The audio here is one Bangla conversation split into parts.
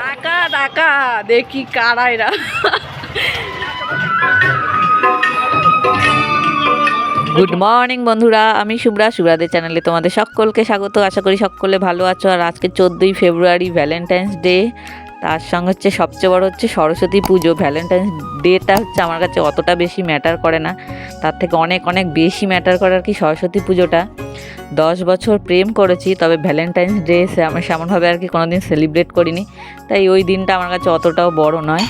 টাকা টাকা দেখি কারা এরা। গুড মর্নিং বন্ধুরা। আমি শুভ্রা, শুভ্রাদের চ্যানেলে তোমাদের সকলকে স্বাগত। আশা করি সকলে ভালো আছো। আর আজকে চোদ্দোই ফেব্রুয়ারি ভ্যালেন্টাইন্স ডে তার সঙ্গে হচ্ছে সবচেয়ে বড় হচ্ছে সরস্বতী পুজো। ভ্যালেন্টাইন্স ডেটা হচ্ছে আমার কাছে অতটা বেশি ম্যাটার করে না। তার থেকে অনেক অনেক বেশি ম্যাটার করে আর কি সরস্বতী পুজোটা। দশ বছর প্রেম করেছি, তবে ভ্যালেন্টাইন্স ডে আমি সেমনভাবে আর কি কোনোদিন সেলিব্রেট করিনি। তাই ওই দিনটা আমার কাছে অতটাও বড় নয়।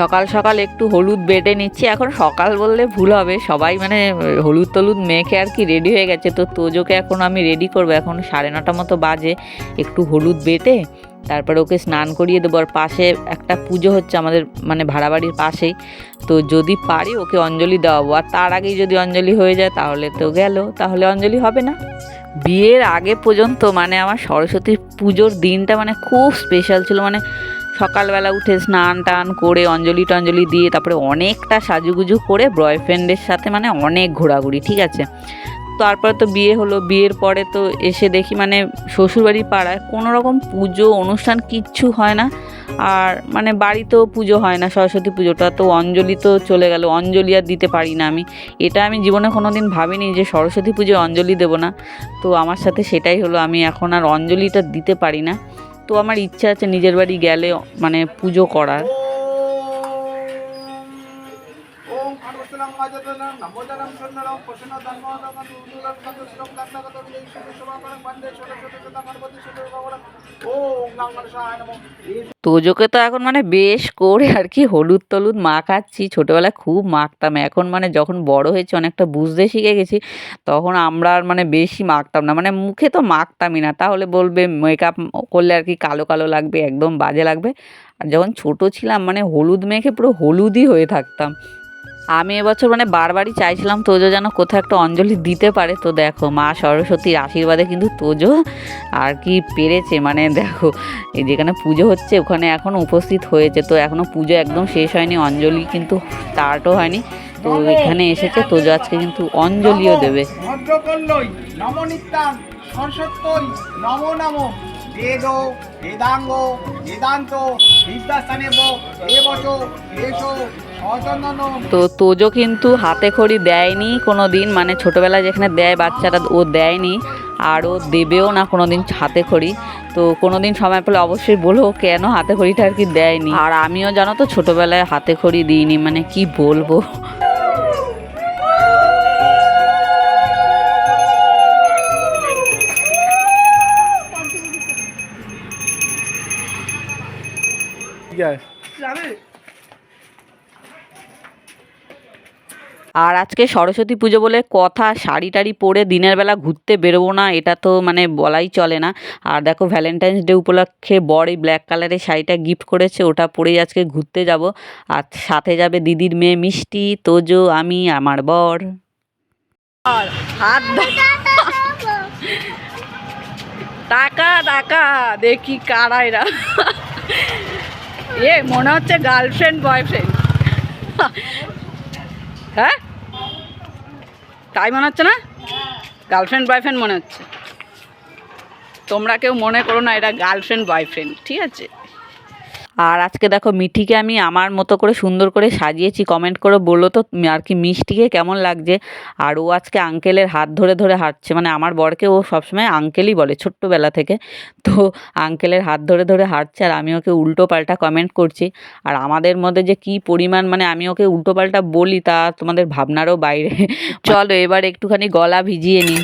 সকাল সকাল একটু হলুদ বেটে নিচ্ছি। এখন সকাল বললে ভুল হবে। সবাই মানে হলুদ টলুদ মেখে আর কি রেডি হয়ে গেছে। তো তোজোকে এখন আমি রেডি করব। এখন সাড়ে নটা মতো বাজে। একটু হলুদ বেটে, তারপরে ওকে স্নান করিয়ে দেবো। আর পাশে একটা পুজো হচ্ছে আমাদের মানে ভাড়া বাড়ির পাশেই। তো যদি পারি ওকে অঞ্জলি দেওয়াবো। আর তার আগেই যদি অঞ্জলি হয়ে যায় তাহলে তো গেল। তাহলে অঞ্জলি হবে না। বিয়ের আগে পর্যন্ত মানে আমার সরস্বতী পুজোর দিনটা মানে খুব স্পেশাল ছিল। মানে সকালবেলা উঠে স্নান টান করে অঞ্জলি টঞ্জলি দিয়ে তারপরে অনেকটা সাজুগুজু করে বয়ফ্রেন্ডের সাথে মানে অনেক ঘোরাঘুরি, ঠিক আছে? তারপরে তো বিয়ে হলো, বিয়ের পরে তো এসে দেখি মানে শ্বশুরবাড়ির পাড়ায় কোনো রকম পুজো, অনুষ্ঠান কিচ্ছু হয় না। আর মানে বাড়িতেও পুজো হয় না, সরস্বতী পুজোটা। তো অঞ্জলি তো চলে গেল, অঞ্জলি আর দিতে পারি না আমি। এটা আমি জীবনে কোনো দিন ভাবিনি যে সরস্বতী পুজোয় অঞ্জলি দেবো না। তো আমার সাথে সেটাই হলো, আমি এখন আর অঞ্জলিটা দিতে পারি না। তো আমার ইচ্ছা আছে নিজের বাড়ি গেলে মানে পুজো করার। নমঃ তোজোকে তো এখন মানে বেশ করে আর কি হলুদ টলুদ মাখাচ্ছি। ছোটোবেলায় খুব মাখতাম, এখন মানে যখন বড় হয়েছে অনেকটা বুঝতে শিখে গেছি, তখন আমরা আর মানে বেশি মাখতাম না। মানে মুখে তো মাখতামই না, তাহলে বলবে মেকআপ করলে আর কি কালো কালো লাগবে, একদম বাজে লাগবে। আর যখন ছোট ছিলাম মানে হলুদ মেখে পুরো হলুদই হয়ে থাকতাম। আমি এবছর মানে বারবারই চাইছিলাম তোজো যেন কোথাও একটা অঞ্জলি দিতে পারে। তো দেখো মা সরস্বতীর আশীর্বাদে কিন্তু তোজো আর কি পেরেছে। মানে দেখো এই যেখানে পুজো হচ্ছে ওখানে এখনও উপস্থিত হয়েছে। তো এখনও পুজো একদম শেষ হয়নি অঞ্জলি কিন্তু স্টার্টও হয়নি। তো এখানে এসেছে তোজো আজকে কিন্তু অঞ্জলিও দেবে। নম নম বেদ বেদাঙ্গ বেদান্ত বিদ্যাস্থানেব এবচ এসো। তো তোজো কিন্তু হাতে খড়ি দেয়নি কোনো দিন মানে ছোটোবেলায় যেখানে দেয় বাচ্চারা ও দেয়নি, আর ও দেবেও না কোনো দিন হাতে খড়ি। তো কোনো দিন সময় পেলে অবশ্যই বলো কেন হাতে খড়িটা আর কি দেয়নি। আর আমিও জানো তো ছোটোবেলায় হাতে খড়ি দিইনি মানে কি বলব। আর আজকে সরস্বতী পুজো বলে কথা, শাড়ি টাড়ি পরে দিনের বেলা ঘুরতে বেরোবো না, এটা তো মানে বলাই চলে না। আর দেখো ভ্যালেন্টাইন্স ডে উপলক্ষে বর এই ব্ল্যাক কালারের শাড়িটা গিফট করেছে, ওটা পরেই আজকে ঘুরতে যাব। আর সাথে যাবে দিদির মেয়ে মিষ্টি, তোজো, আমি, আমার বর। আর টাকা টাকা দেখি কারা এরা। এ, মনে হচ্ছে গার্লফ্রেন্ড বয়ফ্রেন্ড হ্যাঁ? তাই মনে হচ্ছে না? গার্লফ্রেন্ড বয়ফ্রেন্ড মনে হচ্ছে। তোমরা কেউ মনে করো না, এটা গার্লফ্রেন্ড বয়ফ্রেন্ড ঠিক আছে? আর আজকে দেখো মিঠিকে আমি আমার মতো করে সুন্দর করে সাজিয়েছি কমেন্ট করে বলল তো আর কি মিষ্টিকে কেমন লাগছে। আর ও আজকে আঙ্কেলের হাত ধরে ধরে হাঁটছে মানে আমার বরকে ও সবসময় আঙ্কেলই বলে ছোট্টবেলা থেকে। তো আঙ্কেলের হাত ধরে ধরে হাঁটছে আর আমি ওকে উল্টো পাল্টা কমেন্ট করছি। আর আমাদের মধ্যে যে কি পরিমাণ মানে আমি ওকে উল্টো পাল্টা বলি তা তোমাদের ভাবনারও বাইরে। চলো এবার একটুখানি গলা ভিজিয়ে নিই।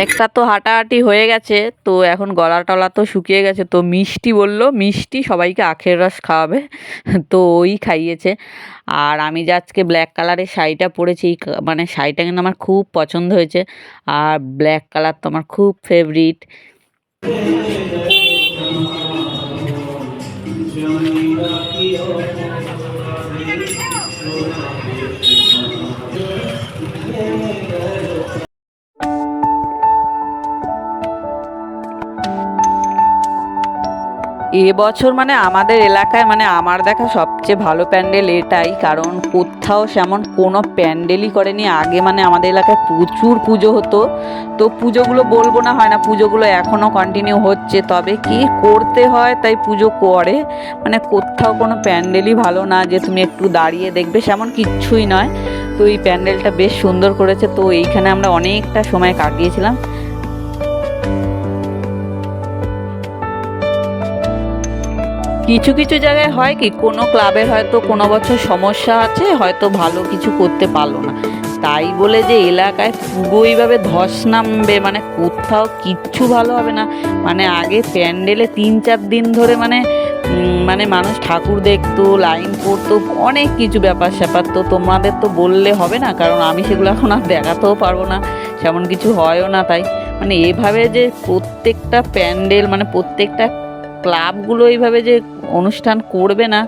অনেকটা তো হাঁটাহাঁটি হয়ে গেছে, তো এখন গলা টলা তো শুকিয়ে গেছে, তো মিষ্টি বলল, মিষ্টি সবাইকে আখের রস খাওয়াবে। তো ওই খাইয়েছে। আর আমি যে আজকে ব্ল্যাক কালারের শাড়িটা পরেছি মানে শাড়িটা কিন্তু আমার খুব পছন্দ হয়েছে। আর ব্ল্যাক কালার তো আমার খুব ফেভারিট এবছর মানে আমাদের এলাকায় মানে আমার দেখা সবচেয়ে ভালো প্যান্ডেল এটাই, কারণ কোথাও সেমন কোনো প্যান্ডেলই করেনি। আগে মানে আমাদের এলাকায় প্রচুর পুজো হতো। তো পুজোগুলো বলব না, হয় না পুজোগুলো এখনও কন্টিনিউ হচ্ছে। তবে কি করতে হয় তাই পুজো করে। মানে কোথাও কোনো প্যান্ডেলই ভালো না, যে তুমি একটু দাঁড়িয়ে দেখবে, সেমন কিচ্ছুই নয়। তো এই প্যান্ডেলটা বেশ সুন্দর করেছে। তো এইখানে আমরা অনেকটা সময় কাটিয়েছিলাম। কিছু কিছু জায়গায় হয় কি, কোনো ক্লাবের হয়তো কোনো বছর সমস্যা আছে, হয়তো ভালো কিছু করতে পারল না। তাই বলে যে এলাকায় পুরো এইভাবে ধস নামবে মানে কোথাও কিচ্ছু ভালো হবে না। মানে আগে প্যান্ডেলে তিন চার দিন ধরে মানে মানে মানুষ ঠাকুর দেখতো, লাইন পড়তো অনেক কিছু ব্যাপার স্যাপার। তো তোমাদের তো বললে হবে না, কারণ আমি সেগুলো এখন আর দেখাতেও পারব না, সেমন কিছু হয়ও না তাই। মানে এভাবে যে প্রত্যেকটা প্যান্ডেল মানে প্রত্যেকটা ক্লাবগুলো এইভাবে যে অনুষ্ঠান করবে না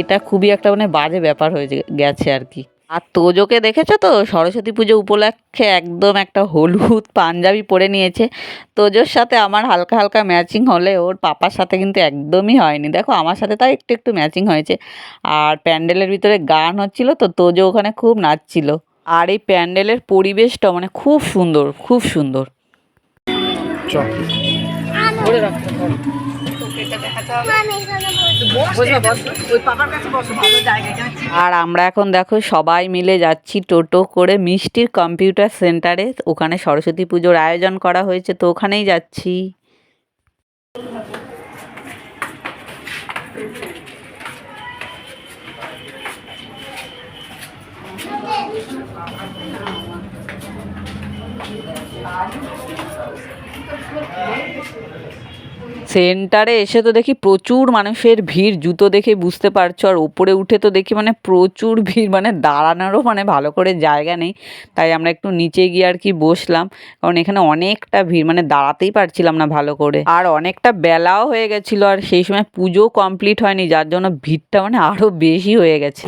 এটা খুবই একটা মানে বাজে ব্যাপার হয়ে গেছে আর কি। আর তোজোকে দেখেছ তো? সরস্বতী পুজো উপলক্ষে একদম একটা হলুদ পাঞ্জাবি পরে নিয়েছে। তোজোর সাথে আমার হালকা হালকা ম্যাচিং হলে ওর পাপার সাথে কিন্তু একদমই হয়নি। দেখো আমার সাথে তাই একটু একটু ম্যাচিং হয়েছে। আর প্যান্ডেলের ভিতরে গান হচ্ছিল তো তোজো ওখানে খুব নাচছিল। আর এই প্যান্ডেলের পরিবেশটা মানে খুব সুন্দর খুব সুন্দর। চল। আর আমরা এখন দেখো সবাই মিলে যাচ্ছি টোটো করে মিষ্টির কম্পিউটার সেন্টারে। ওখানে সরস্বতী পুজোর আয়োজন করা হয়েছে, তো ওখানেই যাচ্ছি। সেন্টারে এসে তো দেখি প্রচুর মানুষের ভিড় জুতো দেখে বুঝতে পারছ আর ওপরে উঠে তো দেখি মানে প্রচুর ভিড় মানে দাঁড়ানোরও মানে ভালো করে জায়গা নেই তাই আমরা একটু নিচে গিয়ে আর কি বসলাম কারণ এখানে অনেকটা ভিড় মানে দাঁড়াতেই পারছিলাম না ভালো করে আর অনেকটা বেলাও হয়ে গেছিল আর সেই সময় পুজো কমপ্লিট হয়নি যার জন্য ভিড়টা মানে আরও বেশি হয়ে গেছে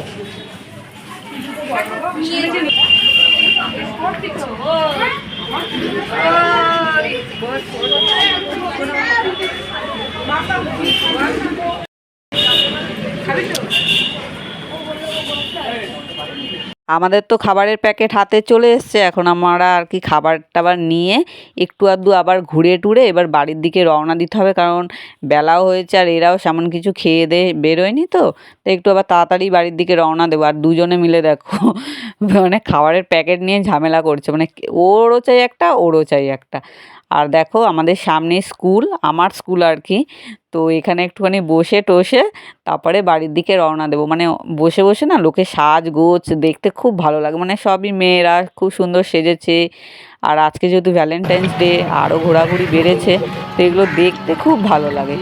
আমাদের তো খাবারের প্যাকেট হাতে চলে এসছে, এখন আমরা আর কি খাবার টাবার নিয়ে একটু আধটু আবার ঘুরে টুরে এবার বাড়ির দিকে রওনা দিতে হবে, কারণ বেলাও হয়েছে আর এরাও সেমন কিছু খেয়ে দিয়ে বেরোয়নি তো তো একটু আবার তাড়াতাড়ি বাড়ির দিকে রওনা দেবো। আর দুজনে মিলে দেখো মানে খাবারের প্যাকেট নিয়ে ঝামেলা করছে মানে ওরও চাই একটা, ওরও চাই একটা। আর দেখো আমাদের সামনে স্কুল, আমার স্কুল আর কি। তো এখানে একটুখানি বসে টসে তারপরে বাড়ির দিকে রওনা দেবো। মানে বসে বসে না লোকে সাজ গোছ দেখতে খুব ভালো লাগে। মানে সবই মেয়েরা খুব সুন্দর সেজেছে। আর আজকে যেহেতু ভ্যালেন্টাইন্স ডে আরও ঘোরাঘুরি বেড়েছে, তো এগুলো দেখতে খুব ভালো লাগে।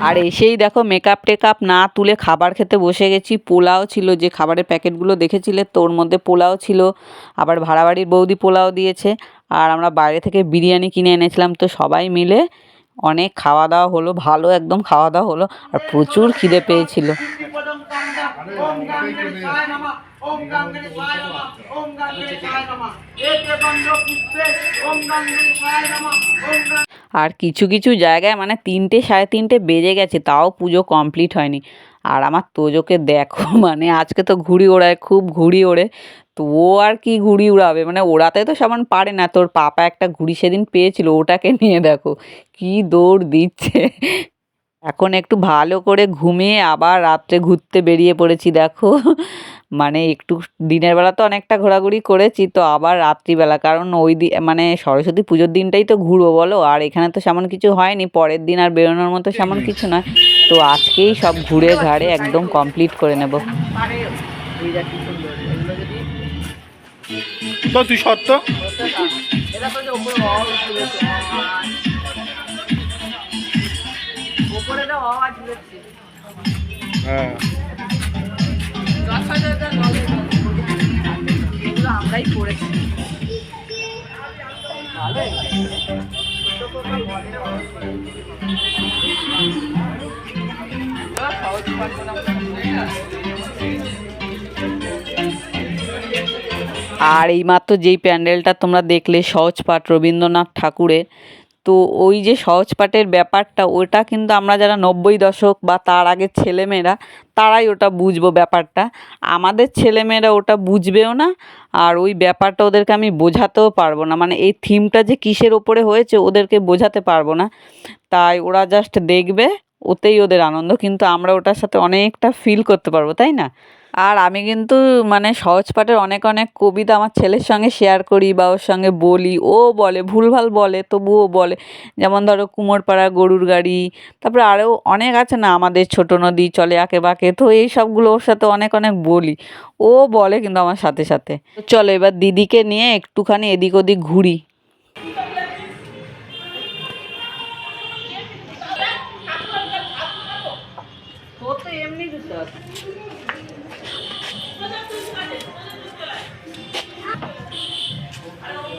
আর এসেই দেখো মেকআপ টেকআপ না তুলে খাবার খেতে বসে গেছি। পোলাও ছিল, যে খাবারের প্যাকেটগুলো দেখেছিলে, তোর মধ্যে পোলাও ছিল। আবার ভাড়া বাড়ির বৌদি পোলাও দিয়েছে। আর আমরা বাইরে থেকে বিরিয়ানি কিনে এনেছিলাম, তো সবাই মিলে অনেক খাওয়া দাওয়া হলো, ভালো একদম খাওয়া দাওয়া হলো। আর প্রচুর খিদে পেয়েছিল। আর কিছু কিছু জায়গায় মানে তিনটে সাড়ে তিনটে বেজে গেছে, তাও পুজো কমপ্লিট হয়নি। আর আমার তোজোকে দেখো মানে আজকে তো ঘুড়ি ওড়ায়, খুব ঘুড়ি ওড়ে। তো ও আর কি ঘুড়ি উড়াবে? মানে ওড়াতে তো সমান পারে না। তোর পাপা একটা ঘুড়ি সেদিন পেয়েছিল, ওটাকে নিয়ে দেখো, কি দৌড় দিচ্ছে। এখন একটু ভালো করে ঘুমিয়ে আবার রাত্রে ঘুরতে বেরিয়ে পড়েছি, দেখো। মানে একটু দিনের বেলা তো অনেকটা ঘোরাঘুরি করেছি তো আবার রাত্রিবেলা। কারণ ওই দিন মানে সরস্বতী পুজোর দিনটাই তো ঘুরবো বলো আর এখানে তো সেমন কিছু হয়নি পরের দিন আর বেরোনোর মতো সেমন কিছু নয়। তো আজকেই সব ঘুরে ঘাড়ে একদম কমপ্লিট করে নেব। তো তুই সত্য? হ্যাঁ। আর এইমাত্র যেই প্যান্ডেলটা তোমরা দেখলে সহজপাঠ রবীন্দ্রনাথ ঠাকুরের তো ওই যে সহজপাঠের ব্যাপারটা, ওটা কিন্তু আমরা যারা নব্বই দশক বা তার আগের ছেলেমেয়েরা, তারাই ওটা বুঝব ব্যাপারটা। আমাদের ছেলেমেয়েরা ওটা বুঝবেও না, আর ওই ব্যাপারটা ওদেরকে আমি বোঝাতেও পারব না। মানে এই থিমটা যে কিসের ওপরে হয়েছে, ওদেরকে বোঝাতে পারব না। তাই ওরা জাস্ট দেখবে, ওতেই ওদের আনন্দ। কিন্তু আমরা ওটার সাথে অনেকটা ফিল করতে পারব, তাই না? আর আমি কিন্তু মানে সহজপাঠের অনেক অনেক কবিতা আমার ছেলের সঙ্গে শেয়ার করি বা ওর সঙ্গে বলি। ও বলে, ভুলভাল বলে, তবুও বলে। যেমন ধরো, কুমোরপাড়া, গরুর গাড়ি, তারপরে আরও অনেক আছে না, আমাদের ছোট নদী চলে আঁকে বাঁকে। তো এই সবগুলো ওর সাথে অনেক অনেক বলি। ও বলে কিন্তু আমার সাথে সাথে। চলো এবার দিদিকে নিয়ে একটুখানি এদিক ওদিক ঘুরি।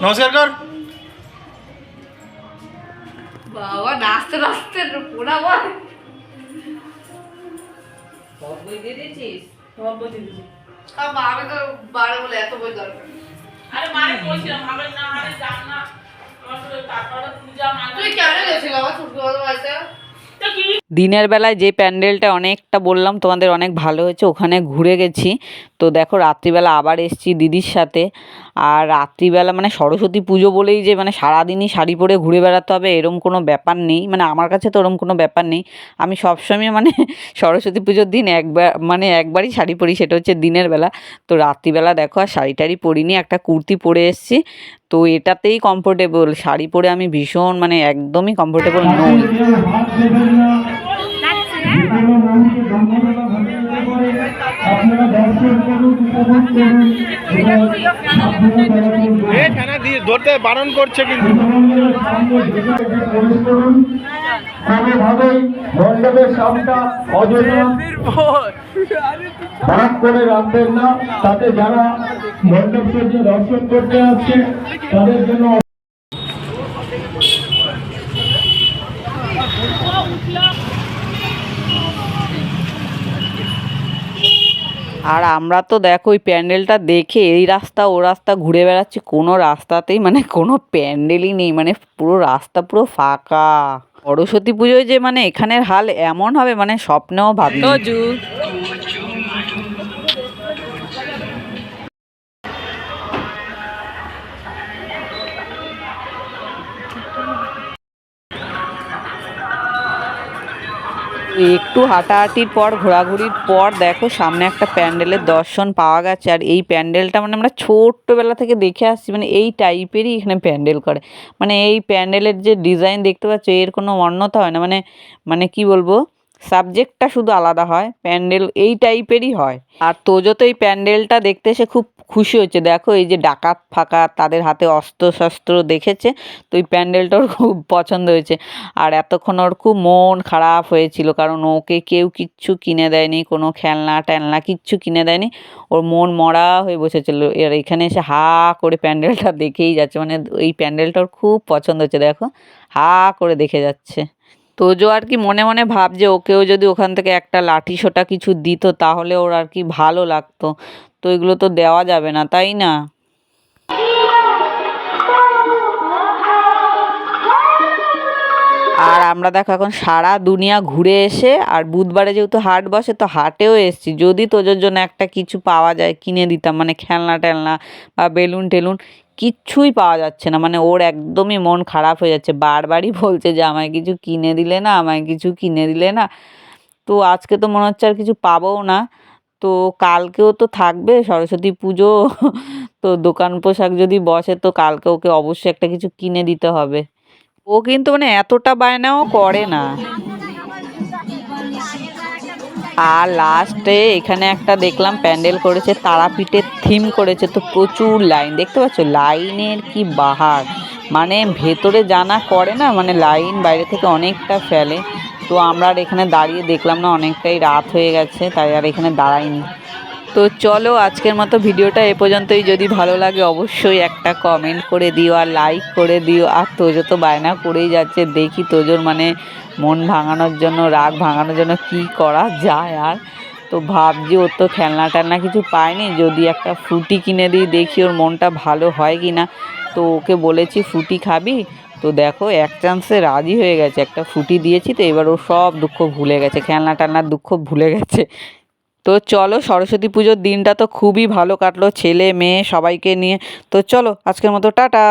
নমস্কার কর। বাবা নাচতে নাচতে পোড়া বল। বাবা আমি তো বারে বলে এত বই দরকার। আরে মারে বলছিলাম হবে না আরে যান না। আমার তো তারপরে পূজা মানে তুই কেন গেছিস বাবা? ছোট বড় বাড়িতে? তো কি? দিনের বেলায় যে প্যান্ডেলটা অনেকটা বললাম তোমাদের অনেক ভালো হয়েছে ওখানে ঘুরে গেছি। তো দেখো রাত্রিবেলা আবার এসছি দিদির সাথে। আর রাত্রিবেলা মানে সরস্বতী পুজো বলেই যে মানে সারাদিনই শাড়ি পরে ঘুরে বেড়াতে হবে, এরম কোনো ব্যাপার নেই। মানে আমার কাছে তো ওরম কোনো ব্যাপার নেই। আমি সবসময় মানে সরস্বতী পুজোর দিন একবার মানে একবারই শাড়ি পরি, সেটা হচ্ছে দিনের বেলা। তো রাত্রিবেলা দেখো আর শাড়ি টাড়ি পরিনি, একটা কুর্তি পরে এসছি। তো এটাতেই কমফোর্টেবল শাড়ি পরে আমি ভীষণ মানে একদমই কমফোর্টেবল নই। এ দিয়ে ধরতে বারণ করছে কিন্তু। মণ্ডপের করে রাখবেন না। তাতে যারা সজ্জে দর্শন করতে আসছে, তাদের জন্য আর আমরা তো দেখো ওই প্যান্ডেলটা দেখে এই রাস্তা ও রাস্তা ঘুরে বেড়াচ্ছি, কোনো রাস্তাতেই মানে কোনো প্যান্ডেলই নেই মানে পুরো রাস্তা পুরো ফাঁকা। সরস্বতী পুজোয় যে মানে এখানের হাল এমন হবে মানে স্বপ্নেও ভাবি একটু হাঁটাহাঁটির পর, ঘোরাঘুরির পর দেখো সামনে একটা প্যান্ডেলের দর্শন পাওয়া গেছে। আর এই প্যান্ডেলটা মানে আমরা ছোট্টবেলা থেকে দেখে আসছি মানে এই টাইপেরই এখানে প্যান্ডেল করে। মানে এই প্যান্ডেলের যে ডিজাইন দেখতে পাচ্ছ, এর কোনো অন্যতা হয় না। মানে মানে কি বলব? সাবজেক্টটা শুধু আলাদা হয়, প্যান্ডেল এই টাইপেরই হয়। আর তোজো তো এই প্যান্ডেলটা দেখতে এসে খুব খুশি হচ্ছে দেখো, এই যে ডাকাত ফাঁকা, তাদের হাতে অস্ত্র শস্ত্র দেখেছে, তো এই প্যান্ডেলটা ওর খুব পছন্দ হয়েছে। আর এতক্ষণ ওর খুব মন খারাপ হয়েছিল, কারণ ওকে কেউ কিচ্ছু কিনে দেয়নি, কোনো খেলনা টেলনা কিচ্ছু কিনে দেয়নি। ওর মন মরা হয়ে বসেছিল। আর এখানে এসে হা করে প্যান্ডেলটা দেখেই যাচ্ছে। মানে এই প্যান্ডেলটা ওর খুব পছন্দ হচ্ছে, দেখো। হা করে দেখে যাচ্ছে। তোজো আর কি মনে মনে ভাবছে, ওকেও যদি ওখান থেকে একটা লাঠি সোটা কিছু দিত, তাহলে ওর আর কি ভালো লাগতো। তো এগুলো তো দেওয়া যাবে না, তাই না? আর আমরা দেখো এখন সারা দুনিয়া ঘুরে এসে, আর বুধবারে যেহেতু হাট বসে, তো হাটেও এসেছি। যদি তোজোর জন্য একটা কিছু পাওয়া যায়, কিনে দিতাম মানে খেলনা টেলনা বা বেলুন টেলুন কিচ্ছুই পাওয়া যাচ্ছে না। মানে ওর একদমই মন খারাপ হয়ে যাচ্ছে। বারবারই বলছে যে, আমায় কিছু কিনে দিলে না, আমায় কিছু কিনে দিলে না। তো আজকে তো মনে হচ্ছে আর কিছু পাবোও না। তো কালকেও তো থাকবে সরস্বতী পুজো। তো দোকান পোশাক যদি বসে, তো কালকে ওকে অবশ্যই একটা কিছু কিনে দিতে হবে। ও কিন্তু মানে এতটা বায়নাও করে না। আর লাস্টে এখানে একটা দেখলাম প্যান্ডেল করেছে তারাপীঠের থিম করেছে, তো প্রচুর লাইন দেখতে পাচ্ছ? লাইনের কি বাহার। মানে ভেতরে জানা করে না মানে লাইন বাইরে থেকে অনেকটা ফেলে। তো আমরা আর এখানে দাঁড়িয়ে দেখলাম না, অনেকটাই রাত হয়ে গেছে, তাই আর এখানে দাঁড়াইনি। তো চলো আজকের মতো ভিডিওটা এ পর্যন্তই। যদি ভালো লাগে অবশ্যই একটা কমেন্ট করে দিও আর লাইক করে দিও। আর তোজো তো বায়না করেই যাচ্ছে। দেখি তোজোর মানে মন ভাঙানোর জন্য, রাগ ভাঙানোর জন্য কি করা যায় আর। তো ভাবছি ওর তো খেলনা টেলনা কিছু পায়নি। যদি একটা ফ্রুটি কিনে দিই, দেখি ওর মনটা ভালো হয় কি না। তো ওকে বলেছি ফ্রুটি খাবি? তো দেখো, এক চান্সে রাজি হয়ে গেছে। একটা ফ্রুটি দিয়েছি তো, এবার ও সব দুঃখ ভুলে গেছে। খেলনা টেলনার দুঃখ ভুলে গেছে। তো চলো সরস্বতী পুজোর দিনটা তো খুবই ভালো কাটলো, ছেলে, মেয়ে সবাইকে নিয়ে। তো চলো, আজকের মতো টাটা।